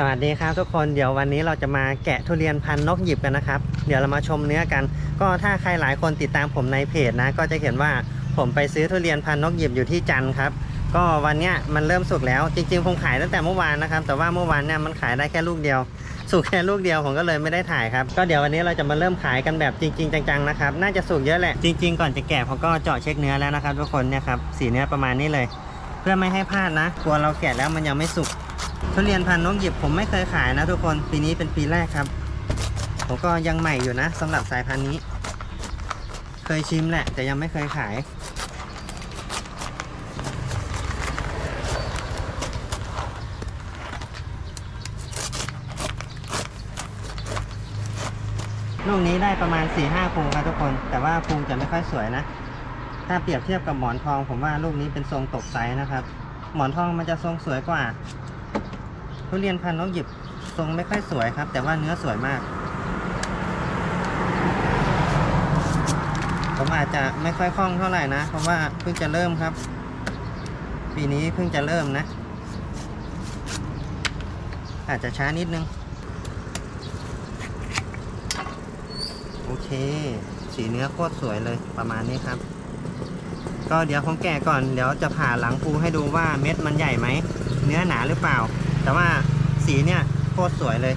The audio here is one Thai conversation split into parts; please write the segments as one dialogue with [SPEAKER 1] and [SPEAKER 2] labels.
[SPEAKER 1] สวัสดีครับทุกคนเดี๋ยววันนี้เราจะมาแกะทุเรียนพันนกหยิบกันนะครับ เดี๋ยวเรามาชมเนื้อกัน ก็ถ้าใครหลายคนติดตามผมในเพจนะ ก็จะเห็นว่าผมไปซื้อทุเรียนพันนกหยิบอยู่ที่จันครับ ก็วันนี้มันเริ่มสุกแล้ว จริงๆผมขายตั้งแต่เมื่อวานนะครับ แต่ว่าเมื่อวานเนี่ยมันขายได้แค่ลูกเดียว สุกแค่ลูกเดียวผมก็เลยไม่ได้ถ่ายครับก็เดี๋ยววันนี้เราจะมาเริ่มขายกันแบบจริง ๆ จังๆนะครับน่าจะสุกเยอะแหละจริง ๆ ก่อนจะแกะผมก็เจาะเช็คเนื้อแล้วนะครับ ทุกคนเนี่ยครับสีเนื้อประมาณนี้เลย เพื่อไม่ให้พลาดนะกลัวเราแกะแล้วมันยังไม่สุก ทุเรียนพันธุ์นกหยิบผมไม่เคยขายนะทุกคนปีนี้เป็นปีแรกครับ ผมก็ยังใหม่อยู่นะสำหรับสายพันธุ์นี้ เคยชิมแหละ แต่ยังไม่เคยขาย ลูกนี้ได้ประมาณ4ี่ห้าพุงครับทุกคน แต่ว่าพุงจะไม่ค่อยสวยนะ ถ้าเปรียบเทียบกับหมอนทอง ผมว่าลูกนี้เป็นทรงตกไซส์นะครับ หมอนทองมันจะทรงสวยกว่า ทุเรียนพันธุ์นกหยิบทรงไม่ค่อยสวยครับ แต่ว่าเนื้อสวยมาก ผมอาจจะไม่ค่อยคล่องเท่าไหร่นะ เพราะว่าเพิ่งจะเริ่มครับ ปีนี้เพิ่งจะเริ่มนะ อาจจะช้านิดนึง โอเค สีเนื้อโคตรสวยเลยประมาณนี้ครับ ก็เดี๋ยวผมแกะก่อน เดี๋ยวจะผ่าหลังปูให้ดูว่าเม็ดมันใหญ่ไหม เนื้อหนาหรือเปล่า แต่ว่าสีเนี่ยโคตรสวยเลย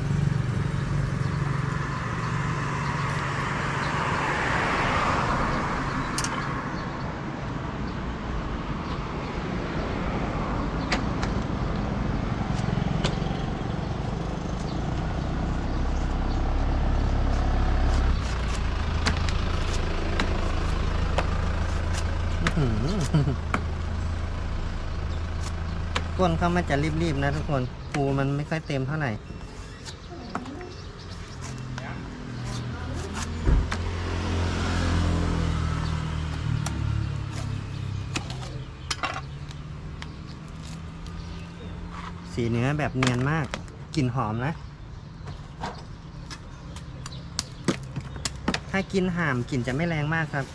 [SPEAKER 1] ก้นเขามันจะรีบๆนะทุกคน ปูมันไม่ค่อยเต็มเท่าไหร่สีเนื้อแบบเนียนมากกลิ่นหอมนะ ถ้ากินห่ามกลิ่นจะไม่แรงมากครับ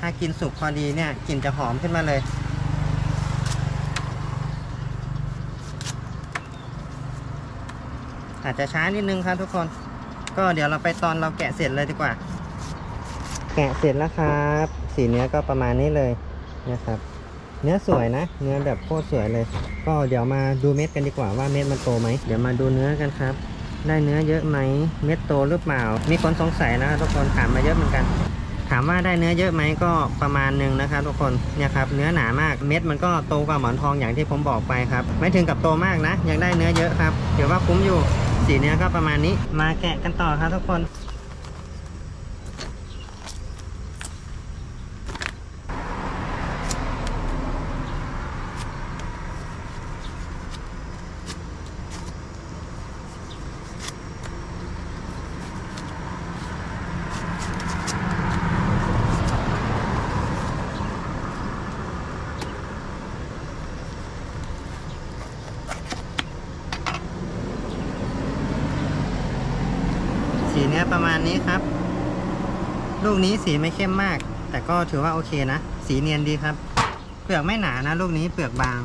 [SPEAKER 1] ถ้ากินสุกพอดีเนี่ยกลิ่นจะหอมขึ้นมาเลย อาจจะช้านิดนึงครับทุกคน ก็เดี๋ยวเราไปตอนเราแกะเสร็จเลยดีกว่า แกะเสร็จแล้วครับ สีเนื้อก็ประมาณนี้เลยนะครับ เนื้อสวยนะ เนื้อแบบโคตรสวยเลย ก็เดี๋ยวมาดูเม็ดกันดีกว่าว่าเม็ดมันโตไหม เดี๋ยวมาดูเนื้อกันครับ ได้เนื้อเยอะไหม เม็ดโตหรือเปล่า มีคนสงสัยนะทุกคนถามมาเยอะเหมือนกันถามว่าได้เนื้อเยอะไหมก็ประมาณหนึ่งนะครับทุกคนเนี่ยครับเนื้อหนามากเม็ดมันก็โตกว่าหมอนทองอย่างที่ผมบอกไปครับ ไม่ถึงกับโตมากนะ ยังได้เนื้อเยอะครับถือว่าคุ้มอยู่ สีเนื้อก็ประมาณนี้ มาแกะกันต่อครับทุกคน เนี้ประมาณนี้ครับ ลูกนี้สีไม่เข้มมาก แต่ก็ถือว่าโอเคนะ สีเนียนดีครับ เปลือกไม่หนานะลูกนี้เปลือกบาง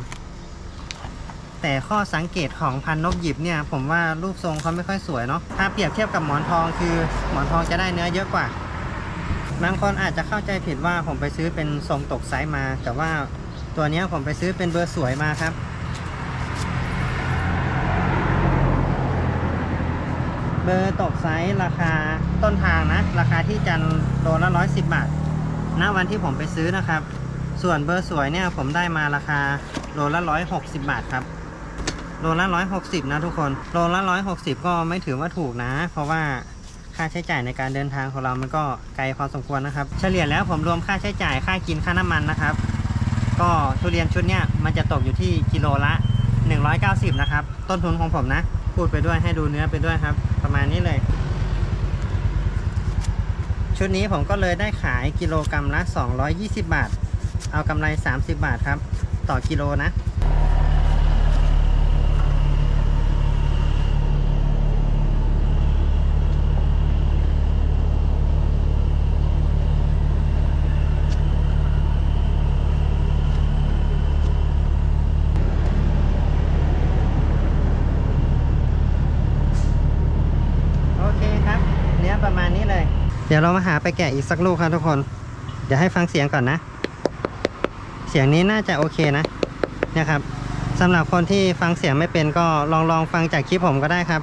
[SPEAKER 1] แต่ข้อสังเกตของพันนกหยิบเนี่ย ผมว่ารูปทรงเขาไม่ค่อยสวยเนาะถ้าเปรียบเทียบกับหมอนทองคือหมอนทองจะได้เนื้อเยอะกว่าบางคนอาจจะเข้าใจผิดว่าผมไปซื้อเป็นทรงตกไซส์มา แต่ว่าตัวนี้ผมไปซื้อเป็นเบอร์สวยมาครับ เบอร์ตกไซส์ราคาต้นทางนะ ราคาที่จันทร์โลละร้อยสิบบาทณวันที่ผมไปซื้อนะครับ ส่วนเบอร์สวยเนี่ยผมได้มาราคาโลละร้อยหกสิบบาทครับโลละร้อยหกสิบนะทุกคนโลละร้อยหกสิบก็ไม่ถือว่าถูกนะ เพราะว่าค่าใช้จ่ายในการเดินทางของเรามันก็ไกลพอสมควรนะครับ เฉลี่ยแล้วผมรวมค่าใช้จ่ายค่ากินค่าน้ำมันนะครับ ก็ทุเรียนชุดเนี้ยมันจะตกอยู่ที่กิโลละ 190 นะครับ ต้นทุนของผมนะ พูดไปด้วยให้ดูเนื้อไปด้วยครับ ประมาณนี้เลย ชุดนี้ผมก็เลยได้ขายกิโลกรรัมละ 220 บาท เอากำไร 30 บาทครับ ต่อกิโลนะ เดี๋ยวเรามาหาไปแกะอีกสักลูกครับทุกคน เดี๋ยวให้ฟังเสียงก่อนนะ เสียงนี้น่าจะโอเคนะเนี่ยครับสำหรับคนที่ฟังเสียงไม่เป็นก็ลองลองฟังจากคลิปผมก็ได้ครับ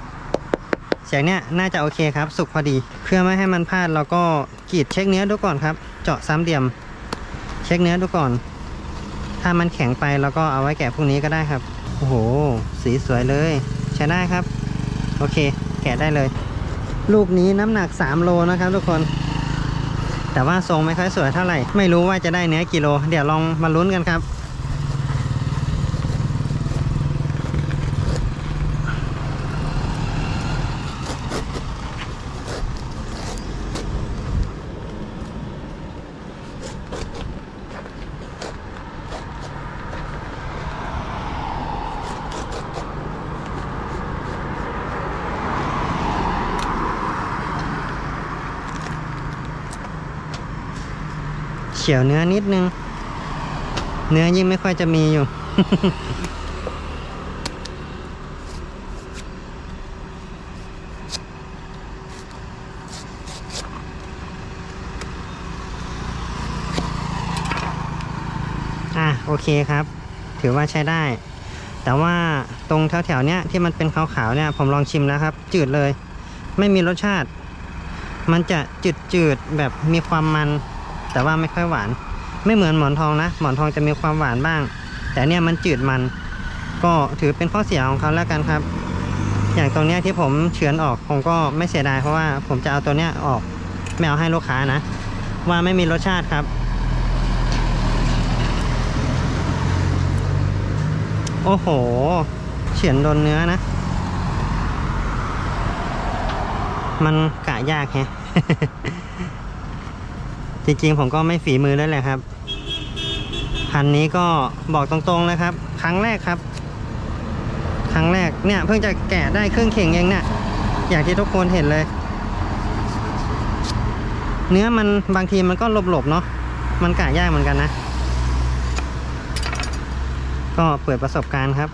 [SPEAKER 1] เสียงเนี้ยน่าจะโอเคครับ สุกพอดี เพื่อไม่ให้มันพลาดเราก็กรีดเช็คเนื้อดูก่อนครับ เจาะซ้ำเดี่ยม เช็คเนื้อดูก่อน ถ้ามันแข็งไปเราก็เอาไว้แกะพรุ่งนี้ก็ได้ครับ โอ้โห สีสวยเลย ใช้ได้ครับ โอเค แกะได้เลย ลูกนี้น้ำหนัก 3 โลนะครับทุกคน แต่ว่าทรงไม่ค่อยสวยเท่าไหร่ ไม่รู้ว่าจะได้เนื้อกิโล เดี๋ยวลองมาลุ้นกันครับ เฉียวเนื้อนิดนึง เนื้อยิ่งไม่ค่อยจะมีอยู่ อะ โอเคครับ ถือว่าใช้ได้ แต่ว่าตรงแถวๆเนี้ยที่มันเป็นขาวๆเนี่ย ผมลองชิมแล้วครับ จืดเลย ไม่มีรสชาติ มันจะจืดๆแบบมีความมัน แต่ว่าไม่ค่อยหวาน ไม่เหมือนหมอนทองนะ หมอนทองจะมีความหวานบ้าง แต่เนี่ยมันจืดมัน ก็ถือเป็นข้อเสียของเขาแล้วกันครับ อย่างตรงเนี้ยที่ผมเฉือนออกผมก็ไม่เสียดายเพราะว่าผมจะเอาตัวเนี้ยออกไม่เอาให้ลูกค้านะ ว่าไม่มีรสชาติครับ โอ้โห เฉือนโดนเนื้อนะ มันกะยากแฮะ จริงๆ ผมก็ไม่ฝีมือด้วยแหละครับ พันนี้ก็บอกตรงๆเลยครับ ครั้งแรกครับ ครั้งแรกเนี่ย เพิ่งจะแกะได้ครึ่งเข่งเองเนี่ยอย่างที่ทุกคนเห็นเลย เนื้อมันบางทีมันก็หลบๆเนาะมันกะยากเหมือนกันนะ ก็เปิดประสบการณ์ครับ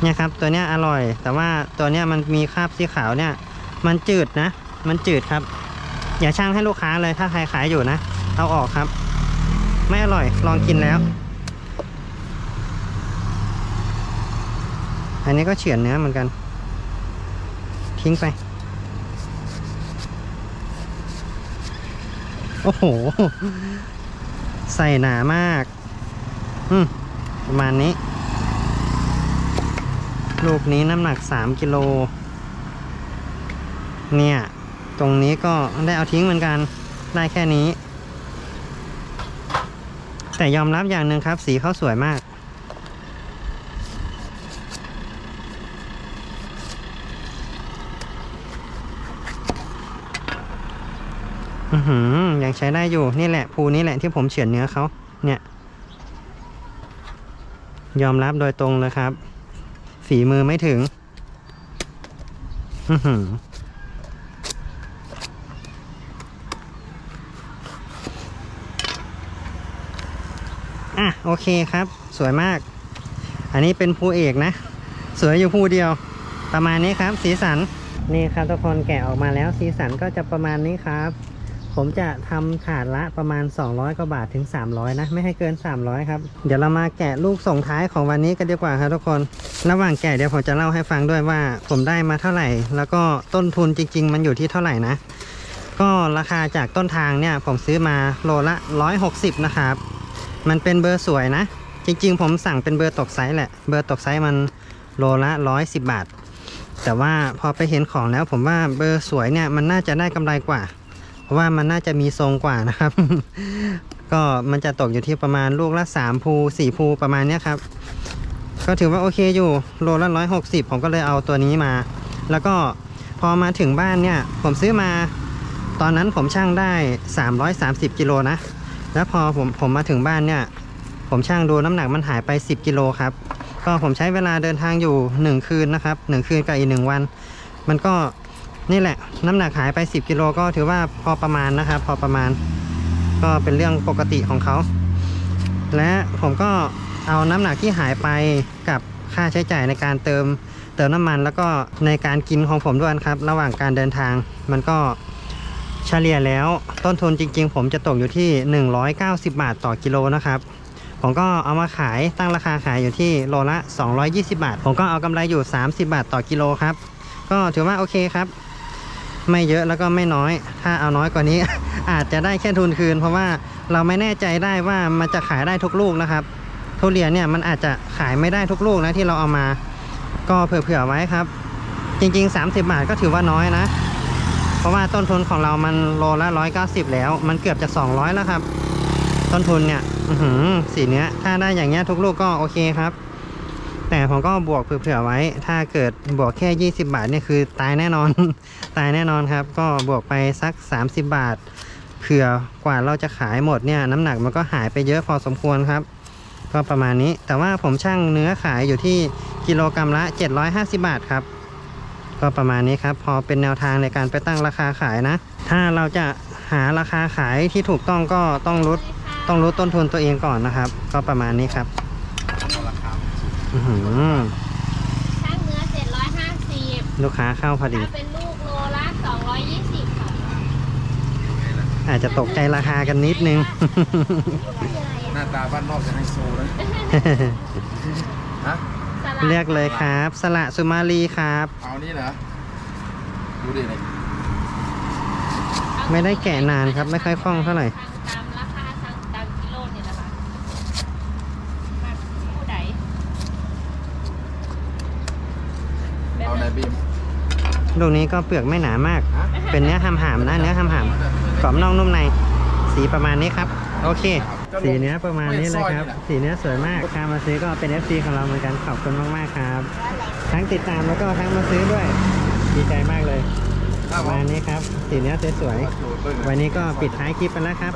[SPEAKER 1] เนี่ยครับตัวเนี้ยอร่อย แต่ว่าตัวเนี้ยมันมีคราบสีขาวเนี่ย มันจืดนะ มันจืดครับ อย่าช่างให้ลูกค้าเลยถ้าใครขายอยู่นะ เอาออกครับ ไม่อร่อยลองกินแล้ว อันนี้ก็เฉือนเนื้อเหมือนกัน ทิ้งไป โอ้โห ใส่หนามาก อืมประมาณนี้ ลูกนี้น้ำหนัก 3 กิโล เนี่ย ตรงนี้ก็ได้เอาทิ้งเหมือนกัน ได้แค่นี้ แต่ยอมรับอย่างหนึ่งครับ สีเขาสวยมาก อือหือ ยังใช้ได้อยู่ นี่แหละภูนี้แหละที่ผมเฉือนเนื้อเขา เนี่ย ยอมรับโดยตรงเลยครับ ฝีมือไม่ถึง อือหือ อะโอเคครับ สวยมาก อันนี้เป็นภูเอกนะ สวยอยู่ภูเดียว ประมาณนี้ครับ สีสันนี่ครับทุกคนแกะออกมาแล้วสีสันก็จะประมาณนี้ครับ ผมจะทำถาดละประมาณ 200กว่าบาทถึง 300 นะ ไม่ให้เกิน 300 ครับ เดี๋ยวเรามาแกะลูกส่งท้ายของวันนี้กันดีกว่าครับทุกคน ระหว่างแกะเดี๋ยวผมจะเล่าให้ฟังด้วยว่า ผมได้มาเท่าไหร่ แล้วก็ต้นทุนจริง ๆ มันอยู่ที่เท่าไหร่นะ ก็ราคาจากต้นทางเนี่ยผมซื้อมาโลละ 160 นะครับ มันเป็นเบอร์สวยนะ จริง ๆ ผมสั่งเป็นเบอร์ตกไซส์แหละ เบอร์ตกไซส์มันโลละ110บาท แต่ว่าพอไปเห็นของแล้วผมว่าเบอร์สวยเนี่ยมันน่าจะได้กำไรกว่า เพราะว่ามันน่าจะมีทรงกว่านะครับ ก็มันจะตกอยู่ที่ประมาณลูกละ3ภู4ภูประมาณเนี้ยครับ ก็ถือว่าโอเคอยู่ โลละ160ผมก็เลยเอาตัวนี้มา แล้วก็พอมาถึงบ้านเนี่ยผมซื้อมาตอนนั้นผมช่างได้ 330กิโลนะ แล้วพอผมผมมาถึงบ้านเนี่ย ผมช่างดูน้ำหนักมันหายไป 10 กิโลครับ ก็ผมใช้เวลาเดินทางอยู่ 1 คืนนะครับ 1 คืนกับอีก1วัน มันก็นี่แหละ น้ำหนักหายไป 10 กิโลก็ถือว่าพอประมาณนะครับ พอประมาณ ก็เป็นเรื่องปกติของเขา และผมก็เอาน้ำหนักที่หายไปกับค่าใช้จ่ายในการเติมเติมน้ำมันแล้วก็ในการกินของผมด้วยครับ ระหว่างการเดินทางมันก็ เฉลี่ยแล้วต้นทุนจริง ๆ ผมจะตกอยู่ที่ 190 บาทต่อกิโลนะครับ ผมก็เอามาขายตั้งราคาขายอยู่ที่โลละ 220 บาท ผมก็เอากำไรอยู่ 30 บาทต่อกิโลครับ ก็ถือว่าโอเคครับ ไม่เยอะแล้วก็ไม่น้อย ถ้าเอาน้อยกว่านี้ อาจจะได้แค่ทุนคืน เพราะว่าเราไม่แน่ใจได้ว่ามันจะขายได้ทุกลูกนะครับทุเรียนเนี่ยมันอาจจะขายไม่ได้ทุกลูกนะที่เราเอามา ก็เผื่อๆไว้ครับ จริง ๆ 30 บาทก็ถือว่าน้อยนะ ราะว่าต้นทุนของเรามันโลละ190แล้ว มันเกือบจะ200แล้วครับ ต้นทุนเนี่ยสีเนี้ย ถ้าได้อย่างเงี้ยทุกลูกก็โอเคครับ แต่ผมก็บวกเผื่อๆไว้ ถ้าเกิดบวกแค่20บาทเนี่ยคือตายแน่นอน ตายแน่นอนครับ ก็บวกไปสัก30บาท เผื่อกว่าเราจะขายหมดเนี่ย น้ำหนักมันก็หายไปเยอะพอสมควรครับ ก็ประมาณนี้ แต่ว่าผมช่างเนื้อขายอยู่ที่กิโลกรรัมละ 750 บาทครับ ก็ประมาณนี้ครับ พอเป็นแนวทางในการไปตั้งราคาขายนะ ถ้าเราจะหาราคาขายที่ถูกต้องก็ต้องรู้ต้องรู้ต้นทุนตัวเองก่อนนะครับ ก็ประมาณนี้ครับ
[SPEAKER 2] เอาราคาสูง
[SPEAKER 1] อื้อหือ
[SPEAKER 3] ช่างเนื้อ750
[SPEAKER 1] ลูกค้าเข้าพอดี
[SPEAKER 3] ถ้าเป็นลูกโลละ220ค่ะ
[SPEAKER 1] อาจจะตกใจราคากันนิดนึง
[SPEAKER 2] หน้าตาบ้านนอกจะไฮโซนะฮะ
[SPEAKER 3] สลัด
[SPEAKER 1] เรียกเลยครับ สละสุมาลีครับ
[SPEAKER 2] เอานี่เหรอดูดิเลย
[SPEAKER 1] ไม่ได้แกะนานครับไม่ค่อยคล่องเท่าไหร่
[SPEAKER 3] ทางตามราคาทางตามกิโลเนี่ยนะคะมาผู้ใดแบบ
[SPEAKER 2] เอาไหน
[SPEAKER 3] นั้น
[SPEAKER 2] บีม
[SPEAKER 1] ลูกนี้ก็เปลือกไม่หนามาก
[SPEAKER 2] ฮะ
[SPEAKER 1] เป็นเนื้อหำๆนะเนื้อหำๆกรอบนอกนุ่มใน สีประมาณนี้ครับ โอเค สีเนื้อประมาณนี้เลยครับ สีเนื้อสวยมากใครมาซื้อก็เป็น FC ของเราเหมือนกันขอบคุณมากๆครับ ทั้งติดตามแล้วก็ทั้งมาซื้อด้วย ดีใจมากเลย
[SPEAKER 2] ถ้า
[SPEAKER 1] ประ
[SPEAKER 2] ว่า
[SPEAKER 1] มาณนี้ครับ สีเนื้อสวยๆวันนี้ก็ปิดท้ายคลิปไปแล้วครับ